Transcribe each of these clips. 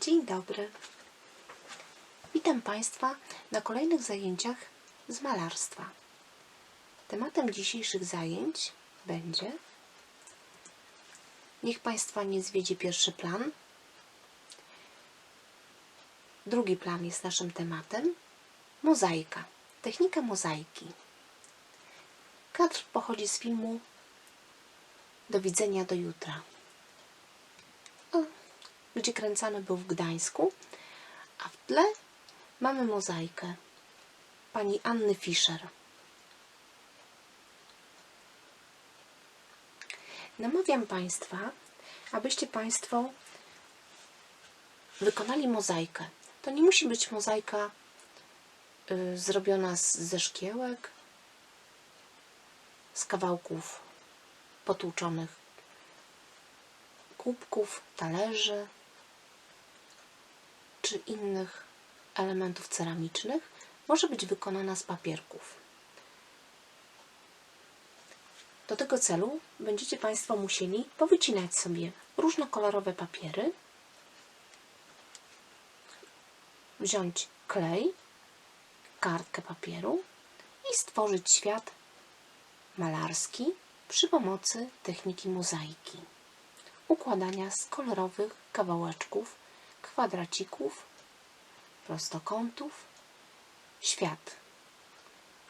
Dzień dobry. Witam Państwa na kolejnych zajęciach z malarstwa. Tematem dzisiejszych zajęć będzie Niech Państwa nie zwiedzie pierwszy plan. Drugi plan jest naszym tematem mozaika, technika mozaiki. Kadr pochodzi z filmu Do widzenia do jutra gdzie kręcany był w Gdańsku, a w tle mamy mozaikę pani Anny Fischer. Namawiam Państwa, abyście Państwo wykonali mozaikę. To nie musi być mozaika y, zrobiona z, ze szkiełek, z kawałków potłuczonych kubków, talerzy czy innych elementów ceramicznych może być wykonana z papierków. Do tego celu będziecie Państwo musieli powycinać sobie różnokolorowe papiery, wziąć klej, kartkę papieru i stworzyć świat malarski przy pomocy techniki mozaiki układania z kolorowych kawałeczków, kwadracików, prostokątów, świat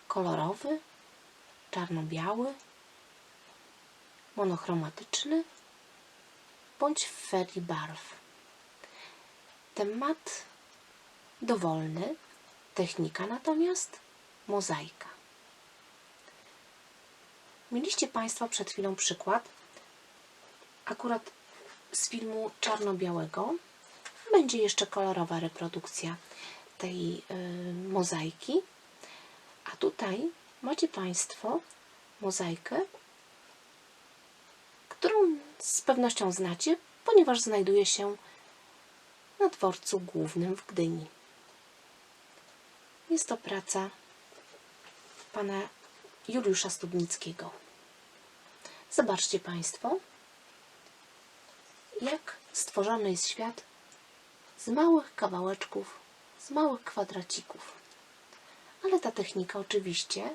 kolorowy, czarno-biały, monochromatyczny bądź w ferii barw. Temat dowolny, technika natomiast mozaika. Mieliście Państwo przed chwilą przykład akurat z filmu czarno-białego. Będzie jeszcze kolorowa reprodukcja tej y, mozaiki. A tutaj macie Państwo mozaikę, którą z pewnością znacie, ponieważ znajduje się na dworcu głównym w Gdyni. Jest to praca pana Juliusza Studnickiego. Zobaczcie Państwo, jak stworzony jest świat z małych kawałeczków, z małych kwadracików. Ale ta technika oczywiście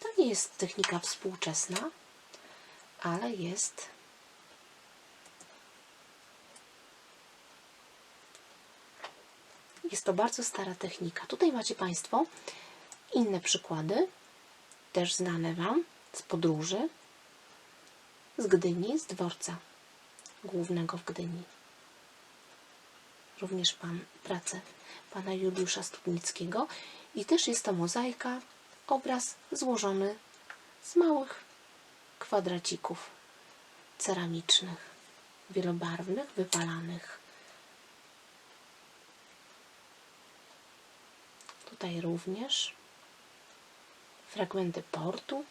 to nie jest technika współczesna, ale jest jest to bardzo stara technika. Tutaj macie Państwo inne przykłady, też znane Wam z podróży, z Gdyni, z dworca głównego w Gdyni. Również pan, pracę pana Juliusza Studnickiego. I też jest to mozaika, obraz złożony z małych kwadracików ceramicznych, wielobarwnych, wypalanych. Tutaj również fragmenty portu,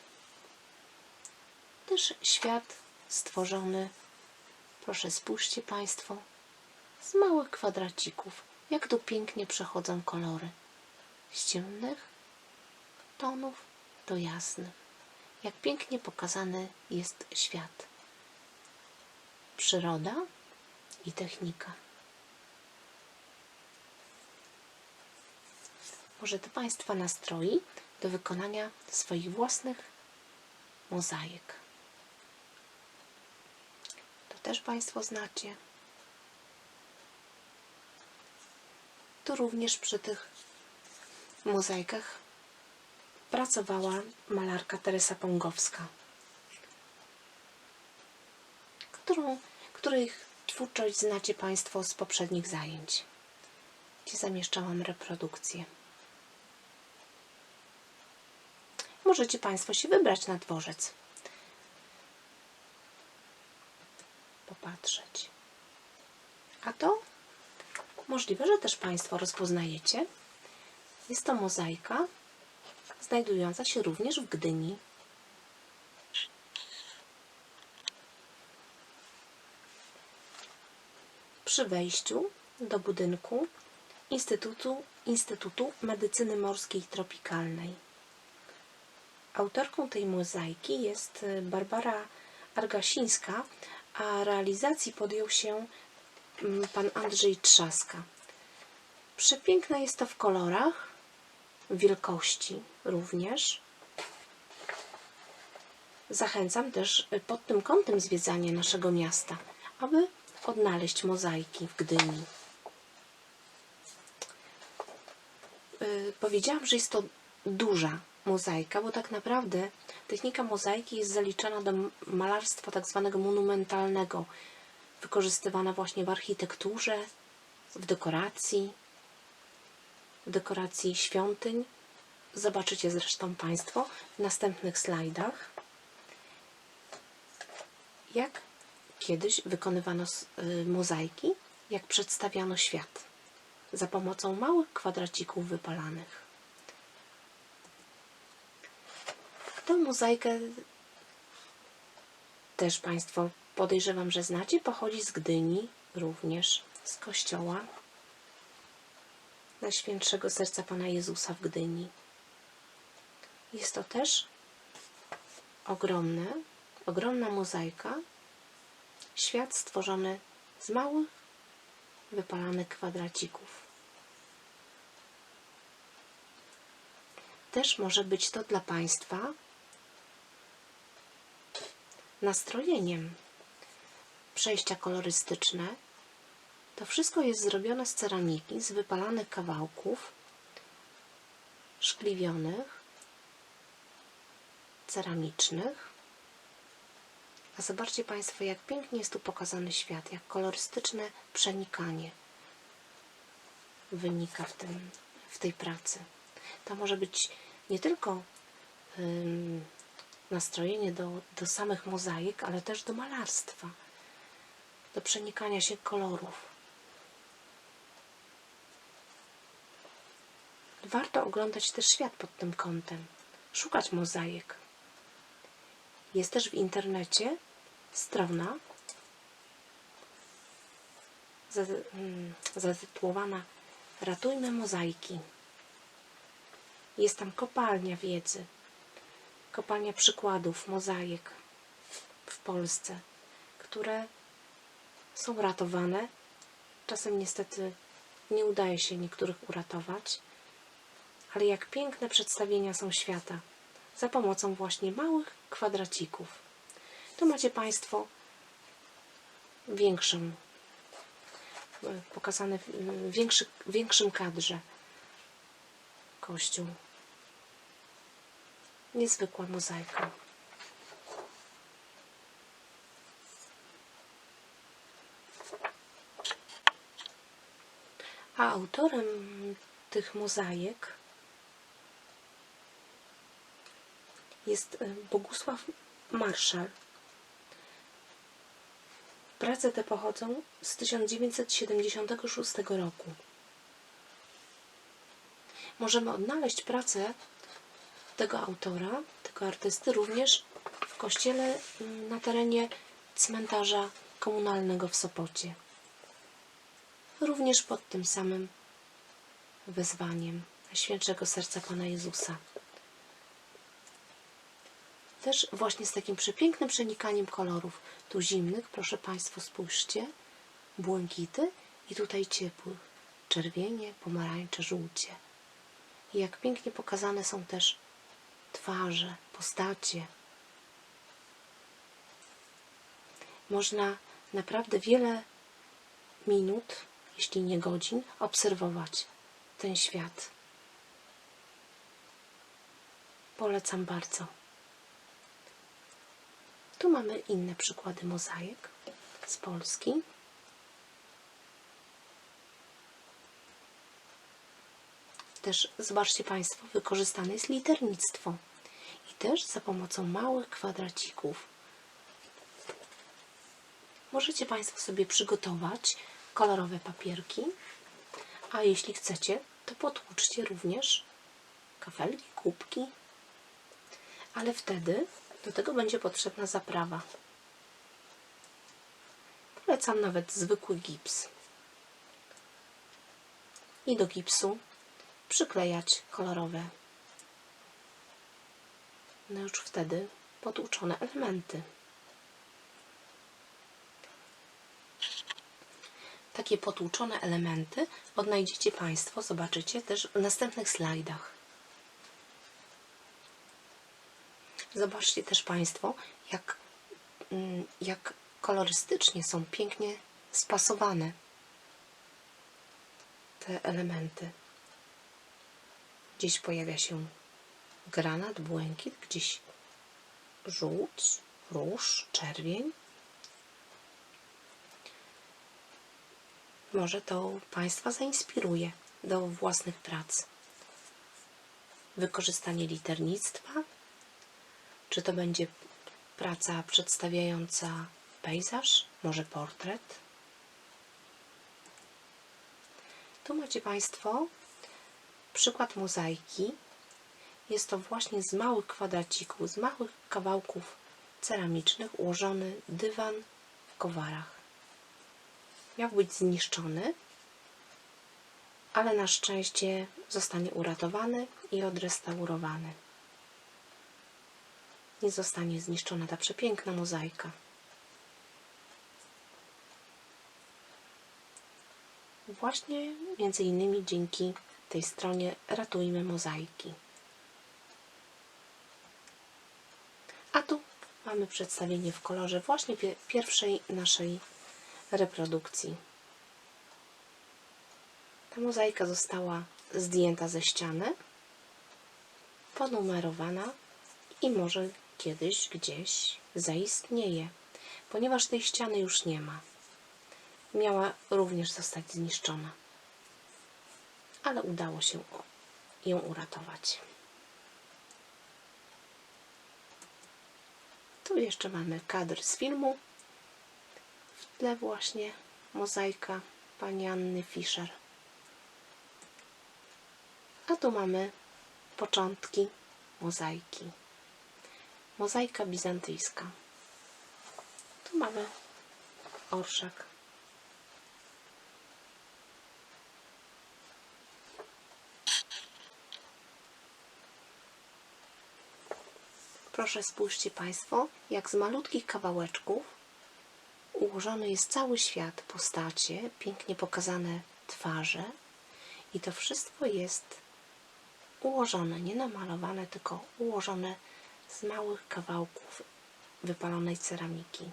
też świat stworzony. Proszę spójrzcie Państwo, z małych kwadracików, jak tu pięknie przechodzą kolory. Z ciemnych tonów do jasnych. Jak pięknie pokazany jest świat. Przyroda i technika. Może to Państwa nastroi do wykonania swoich własnych mozaik też Państwo znacie. Tu również przy tych mozaikach pracowała malarka Teresa Pongowska, którą, których twórczość znacie Państwo z poprzednich zajęć, gdzie zamieszczałam reprodukcję. Możecie Państwo się wybrać na dworzec. popatrzeć. A to możliwe, że też Państwo rozpoznajecie. Jest to mozaika znajdująca się również w Gdyni. Przy wejściu do budynku Instytutu, Instytutu Medycyny Morskiej Tropikalnej. Autorką tej mozaiki jest Barbara Argasińska, a realizacji podjął się pan Andrzej Trzaska. Przepiękne jest to w kolorach, wielkości również. Zachęcam też y, pod tym kątem zwiedzanie naszego miasta, aby odnaleźć mozaiki w Gdyni. Y, Powiedziałam, że jest to duża mozaika, bo tak naprawdę technika mozaiki jest zaliczana do malarstwa tak zwanego monumentalnego, wykorzystywana właśnie w architekturze, w dekoracji, w dekoracji świątyń. Zobaczycie zresztą Państwo w następnych slajdach, jak kiedyś wykonywano y, mozaiki, jak przedstawiano świat za pomocą małych kwadracików wypalanych. Tę mozaikę też Państwo podejrzewam, że znacie. Pochodzi z Gdyni, również z kościoła Najświętszego Serca Pana Jezusa w Gdyni. Jest to też ogromne, ogromna mozaika. Świat stworzony z małych, wypalanych kwadracików. Też może być to dla Państwa nastrojeniem. Przejścia kolorystyczne. To wszystko jest zrobione z ceramiki, z wypalanych kawałków szkliwionych, ceramicznych. A zobaczcie Państwo, jak pięknie jest tu pokazany świat, jak kolorystyczne przenikanie wynika w, tym, w tej pracy. To może być nie tylko nastrojenie do, do samych mozaik, ale też do malarstwa, do przenikania się kolorów. Warto oglądać też świat pod tym kątem, szukać mozaik. Jest też w internecie strona mm, zatytułowana Ratujmy mozaiki. Jest tam kopalnia wiedzy, kopalnia przykładów mozaik w Polsce, które są ratowane. Czasem niestety nie udaje się niektórych uratować, ale jak piękne przedstawienia są świata za pomocą właśnie małych kwadracików. Tu macie Państwo większą, e, pokazane w większy, większym kadrze kościół. Niezwykła mozaika. A autorem tych mozaik jest e, Bogusław Marszal. Prace te pochodzą z 1976 roku. Możemy odnaleźć pracę tego autora, tego artysty również w kościele mm, na terenie cmentarza komunalnego w Sopocie. Również pod tym samym wezwaniem Świętszego Serca Pana Jezusa. Też właśnie z takim przepięknym przenikaniem kolorów. Tu zimnych, proszę Państwa, spójrzcie, błękity i tutaj ciepłych, czerwienie, pomarańcze, żółcie. I jak pięknie pokazane są też twarze, postacie. Można naprawdę wiele minut, jeśli nie godzin, obserwować ten świat. Polecam bardzo. Tu mamy inne przykłady mozaik z Polski. Też zobaczcie Państwo, wykorzystane jest liternictwo i też za pomocą małych kwadracików. Możecie Państwo sobie przygotować kolorowe papierki, a jeśli chcecie, to potłuczcie również kafelki, kubki, ale wtedy do tego będzie potrzebna zaprawa. Polecam nawet zwykły gips. I do gipsu przyklejać kolorowe, no już wtedy potłuczone elementy. Takie potłuczone elementy odnajdziecie Państwo, zobaczycie też w następnych slajdach. Zobaczcie też Państwo, jak, mm, jak kolorystycznie są pięknie spasowane te elementy. Gdzieś pojawia się granat, błękit, gdzieś żółć, róż, czerwień. Może to Państwa zainspiruje do własnych prac. Wykorzystanie liternictwa, czy to będzie praca przedstawiająca pejzaż, może portret. Tu macie Państwo przykład mozaiki. Jest to właśnie z małych kwadracików, z małych kawałków ceramicznych ułożony dywan w kowarach. Miał być zniszczony, ale na szczęście zostanie uratowany i odrestaurowany. Nie zostanie zniszczona ta przepiękna mozaika. Właśnie między innymi dzięki tej stronie Ratujmy Mozaiki. A tu mamy przedstawienie w kolorze właśnie pie- pierwszej naszej reprodukcji. Ta mozaika została zdjęta ze ściany, ponumerowana i może kiedyś gdzieś zaistnieje, ponieważ tej ściany już nie ma. Miała również zostać zniszczona, ale udało się ją uratować. Tu jeszcze mamy kadr z filmu. W tle właśnie mozaika pani Anny Fischer. A tu mamy początki mozaiki. Mozaika bizantyjska. Tu mamy orszak. Proszę spójrzcie Państwo, jak z malutkich kawałeczków ułożony jest cały świat, postacie, pięknie pokazane twarze i to wszystko jest ułożone, nie namalowane, tylko ułożone z małych kawałków wypalonej ceramiki.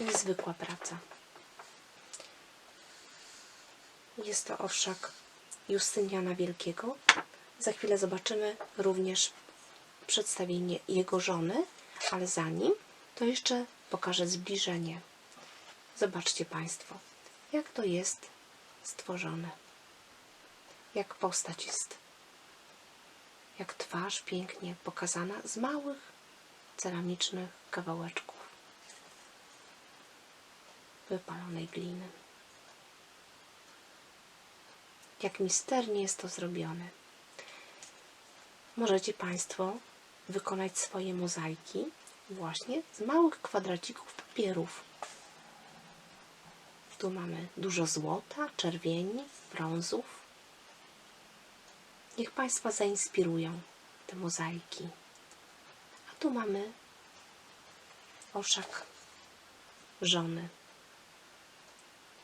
Niezwykła praca. Jest to orszak Justyniana Wielkiego. Za chwilę zobaczymy również przedstawienie jego żony, ale zanim to jeszcze pokażę zbliżenie. Zobaczcie Państwo, jak to jest stworzone. Jak postać jest, jak twarz pięknie pokazana z małych ceramicznych kawałeczków wypalonej gliny. Jak misternie jest to zrobione. Możecie Państwo wykonać swoje mozaiki właśnie z małych kwadracików papierów. Tu mamy dużo złota, czerwieni, brązów. Niech Państwa zainspirują te mozaiki. A tu mamy orszak żony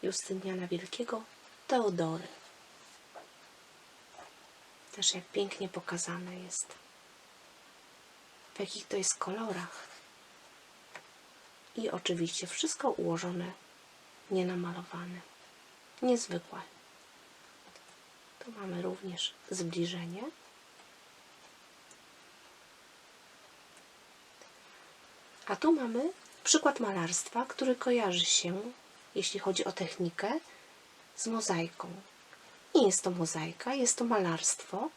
Justyniana Wielkiego, Teodory. Też jak pięknie pokazane jest. W jakich to jest kolorach. I oczywiście wszystko ułożone, nienamalowane. Niezwykłe. Tu mamy również zbliżenie. A tu mamy przykład malarstwa, który kojarzy się, jeśli chodzi o technikę, z mozaiką. Nie jest to mozaika, jest to malarstwo,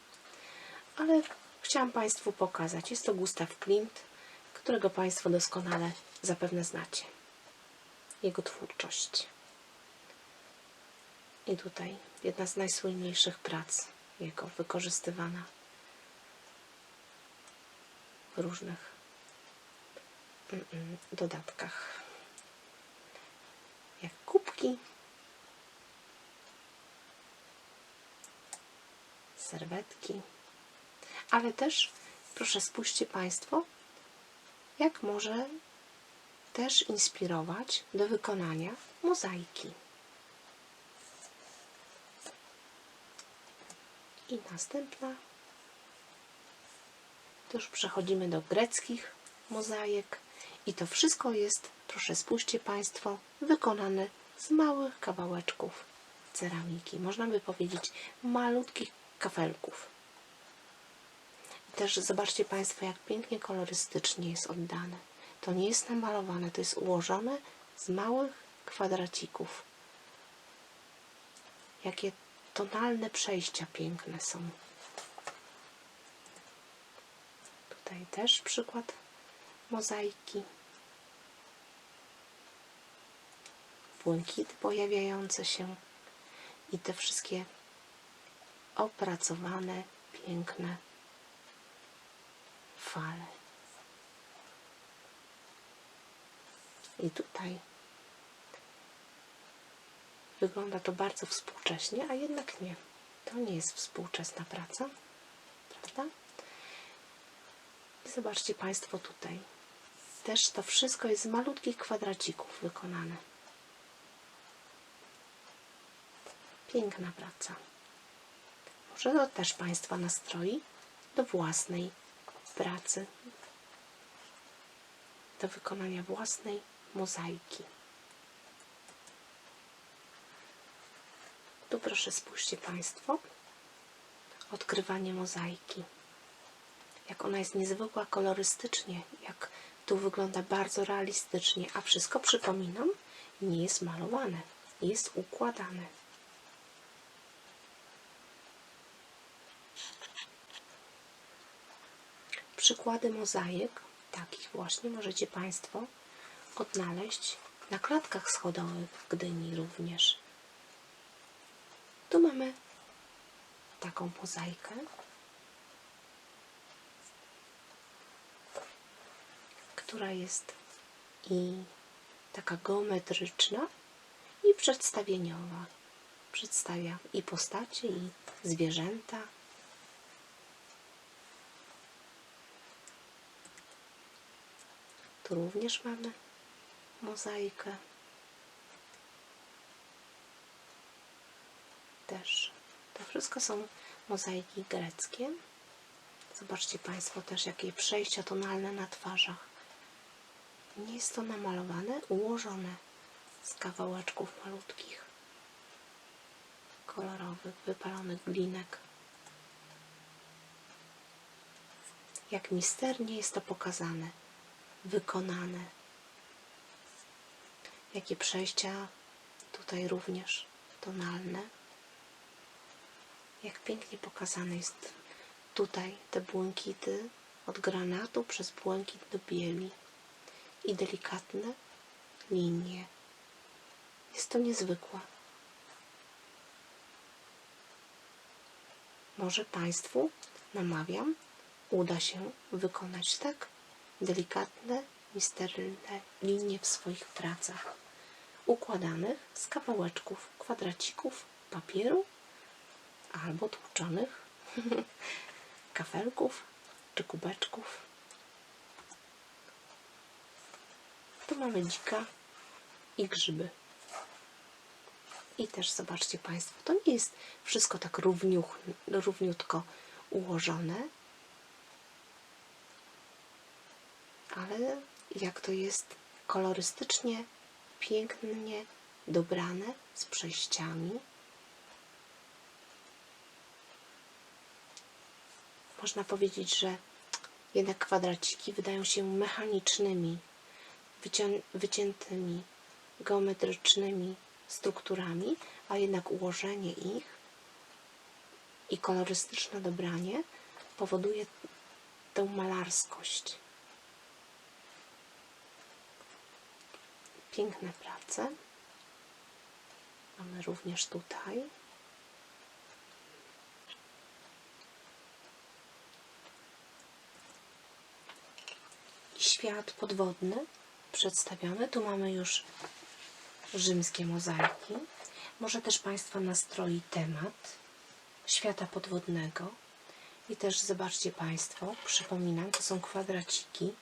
ale chciałam Państwu pokazać. Jest to Gustav Klimt, którego Państwo doskonale zapewne znacie. Jego twórczość. I tutaj jedna z najsłynniejszych prac jego wykorzystywana w różnych dodatkach. Jak kubki, serwetki, ale też proszę spójrzcie Państwo, jak może też inspirować do wykonania mozaiki. I następna. To już przechodzimy do greckich mozaik. I to wszystko jest, proszę spójrzcie Państwo, wykonane z małych kawałeczków ceramiki. Można by powiedzieć malutkich kafelków. Też zobaczcie Państwo, jak pięknie kolorystycznie jest oddane. To nie jest namalowane, to jest ułożone z małych kwadracików. Jakie tonalne przejścia piękne są. Tutaj też przykład mozaiki. Błękity pojawiające się i te wszystkie opracowane, piękne fale. I tutaj wygląda to bardzo współcześnie, a jednak nie. To nie jest współczesna praca, prawda? I zobaczcie Państwo tutaj. Też to wszystko jest z malutkich kwadracików wykonane. Piękna praca. Może to też Państwa nastroi do własnej pracy, do wykonania własnej mozaiki. Tu proszę spójrzcie Państwo, odkrywanie mozaiki. Jak ona jest niezwykła kolorystycznie, jak tu wygląda bardzo realistycznie, a wszystko przypominam, nie jest malowane, jest układane. Przykłady mozaik, takich właśnie możecie Państwo odnaleźć na klatkach schodowych w Gdyni również. Tu mamy taką mozaikę, która jest i taka geometryczna i przedstawieniowa. Przedstawia i postacie, i zwierzęta. Tu również mamy mozaikę. Też. To wszystko są mozaiki greckie. Zobaczcie Państwo też, jakie przejścia tonalne na twarzach. Nie jest to namalowane, ułożone z kawałeczków malutkich, kolorowych, wypalonych glinek. Jak misternie jest to pokazane, wykonane. Jakie przejścia tutaj również tonalne. Jak pięknie pokazane jest tutaj te błękity od granatu przez błękit do bieli i delikatne linie. Jest to niezwykłe. Może Państwu, namawiam, uda się wykonać tak delikatne, misterylne linie w swoich pracach, układanych z kawałeczków, kwadracików papieru albo tłuczonych kafelków czy kubeczków. Tu mamy dzika i grzyby. I też zobaczcie Państwo, to nie jest wszystko tak równiutko ułożone, ale jak to jest kolorystycznie, pięknie dobrane z przejściami. Można powiedzieć, że jednak kwadraciki wydają się mechanicznymi, wyciętymi, geometrycznymi strukturami, a jednak ułożenie ich i kolorystyczne dobranie powoduje tę malarskość. Piękne prace. Mamy również tutaj. Świat podwodny przedstawiony. Tu mamy już rzymskie mozaiki. Może też Państwa nastroi temat świata podwodnego. I też zobaczcie Państwo, przypominam, to są kwadraciki,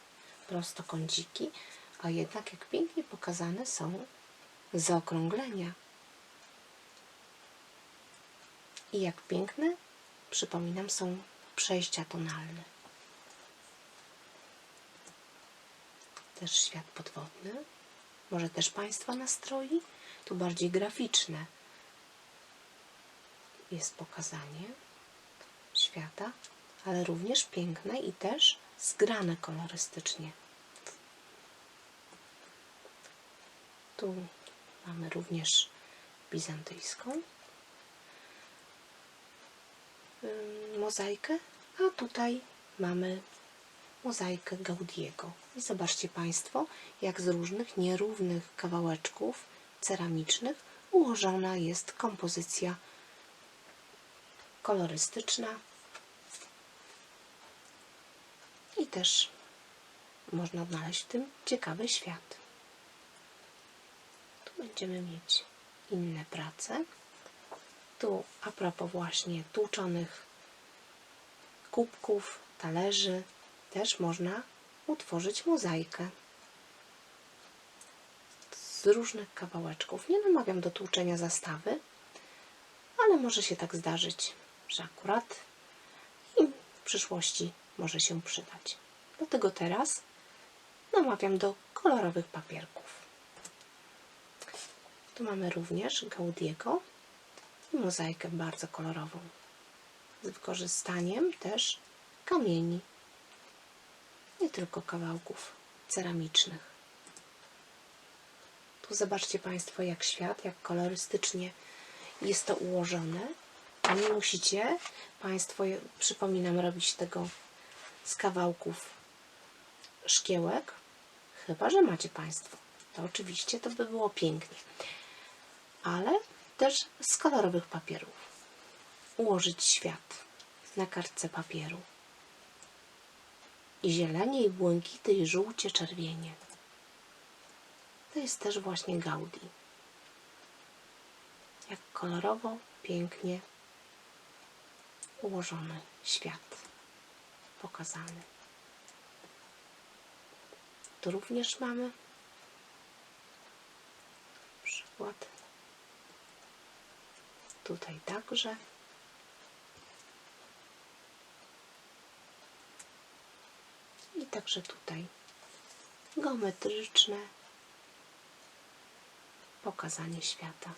prostokąciki, A jednak jak pięknie pokazane są zaokrąglenia. I jak piękne, przypominam, są przejścia tonalne. Też świat podwodny. Może też Państwa nastroi? Tu bardziej graficzne jest pokazanie świata, ale również piękne i też zgrane kolorystycznie. Tu mamy również bizantyjską mozaikę, a tutaj mamy mozaikę Gaudiego. I zobaczcie Państwo, jak z różnych nierównych kawałeczków ceramicznych ułożona jest kompozycja kolorystyczna i też można odnaleźć w tym ciekawy świat. Będziemy mieć inne prace. Tu a propos właśnie tłuczonych kubków, talerzy, też można utworzyć mozaikę z różnych kawałeczków. Nie namawiam do tłuczenia zastawy, ale może się tak zdarzyć, że akurat i w przyszłości może się przydać. Dlatego teraz namawiam do kolorowych papierków. Tu mamy również Gaudiego i mozaikę bardzo kolorową z wykorzystaniem też kamieni, nie tylko kawałków ceramicznych. Tu zobaczcie Państwo, jak świat, jak kolorystycznie jest to ułożone. Nie musicie Państwo, przypominam, robić tego z kawałków szkiełek, chyba że macie Państwo. To oczywiście to by było pięknie. Ale też z kolorowych papierów. Ułożyć świat na kartce papieru. I zielenie, i błękity, i żółcie, czerwienie. To jest też właśnie Gaudi. Jak kolorowo, pięknie ułożony świat pokazany. Tu również mamy przykład. Tutaj także. I także tutaj geometryczne pokazanie świata.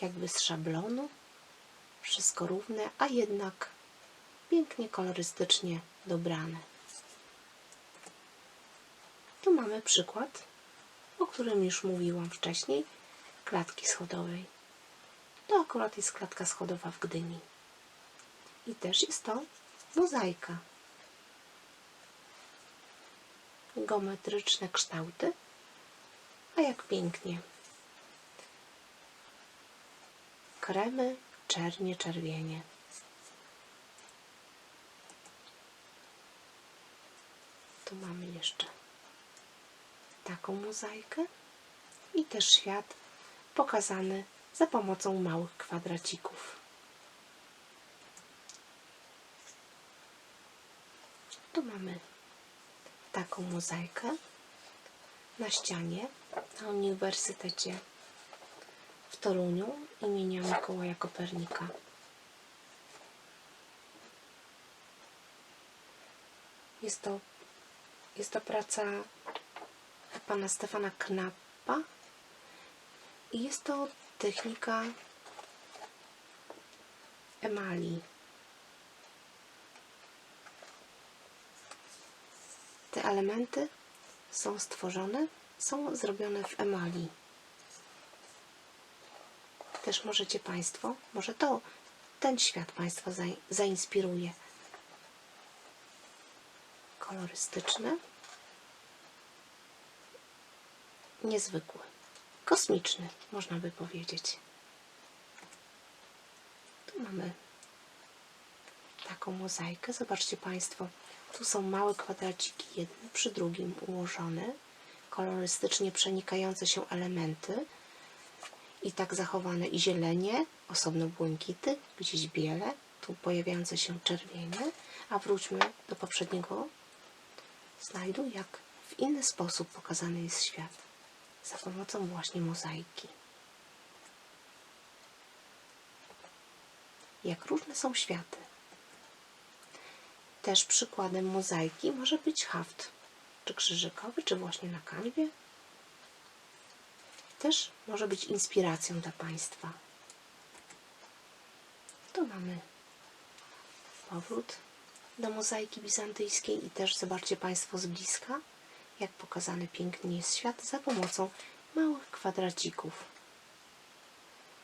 Jakby z szablonu, wszystko równe, a jednak pięknie kolorystycznie dobrane. Tu mamy przykład, o którym już mówiłam wcześniej, klatki schodowej. To akurat jest klatka schodowa w Gdyni. I też jest to mozaika. Geometryczne kształty, a jak pięknie. Kremy, czernie, czerwienie. Tu mamy jeszcze taką mozaikę i też świat pokazany za pomocą małych kwadracików. Tu mamy taką mozaikę na ścianie na Uniwersytecie w Toruniu imienia Mikołaja Kopernika. Jest to, jest to praca pana Stefana Knappa i jest to technika emali. Te elementy są stworzone, są zrobione w emali. Też możecie Państwo, może to ten świat Państwa zain- zainspiruje. Kolorystyczny, niezwykły, kosmiczny, można by powiedzieć. Tu mamy taką mozaikę. Zobaczcie Państwo, tu są małe kwadraciki, jeden przy drugim ułożone, kolorystycznie przenikające się elementy i tak zachowane i zielenie, osobno błękity, gdzieś biele, tu pojawiające się czerwienie, a wróćmy do poprzedniego Znajduj, jak w inny sposób pokazany jest świat za pomocą właśnie mozaiki. Jak różne są światy. Też przykładem mozaiki może być haft, czy krzyżykowy, czy właśnie na kanwie. Też może być inspiracją dla Państwa. Tu mamy powrót do mozaiki bizantyjskiej i też zobaczcie Państwo z bliska, jak pokazany pięknie jest świat za pomocą małych kwadracików.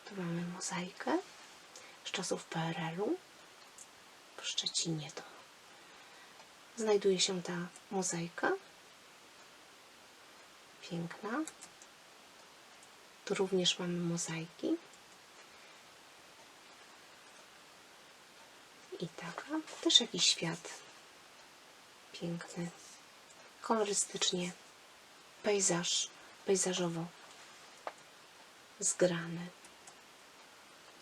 Tu mamy mozaikę z czasów PRL-u. W Szczecinie to znajduje się ta mozaika. Piękna. Tu również mamy mozaiki. I taka. Też jakiś świat. Piękny. Kolorystycznie. Pejzaż. Pejzażowo. Zgrany.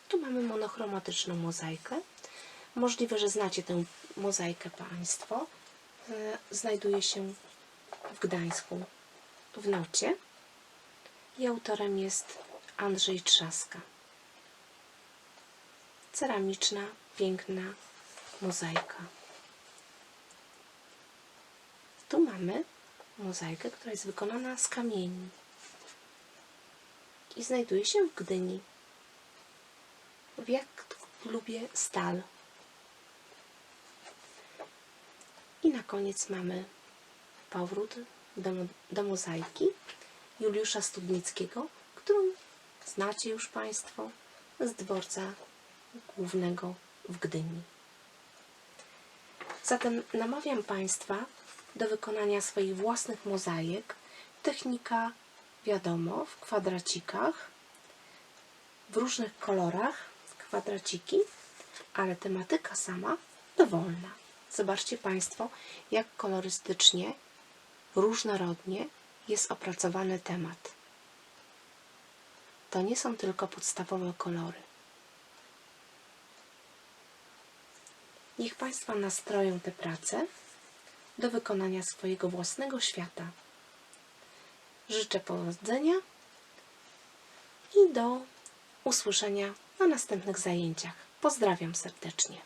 Tu mamy monochromatyczną mozaikę. Możliwe, że znacie tę mozaikę Państwo. E, Znajduje się w Gdańsku w Nocie i autorem jest Andrzej Trzaska. Ceramiczna, piękna mozaika. Tu mamy mozaikę, która jest wykonana z kamieni i znajduje się w Gdyni. W jak lubię stal. I na koniec mamy powrót do, do mozaiki Juliusza Studnickiego, którą znacie już Państwo z dworca głównego w Gdyni. Zatem namawiam Państwa do wykonania swoich własnych mozaik. Technika, wiadomo, w kwadracikach, w różnych kolorach, kwadraciki, ale tematyka sama dowolna. Zobaczcie Państwo, jak kolorystycznie, różnorodnie jest opracowany temat. To nie są tylko podstawowe kolory. Niech Państwa nastroją te prace do wykonania swojego własnego świata. Życzę powodzenia i do usłyszenia na następnych zajęciach. Pozdrawiam serdecznie.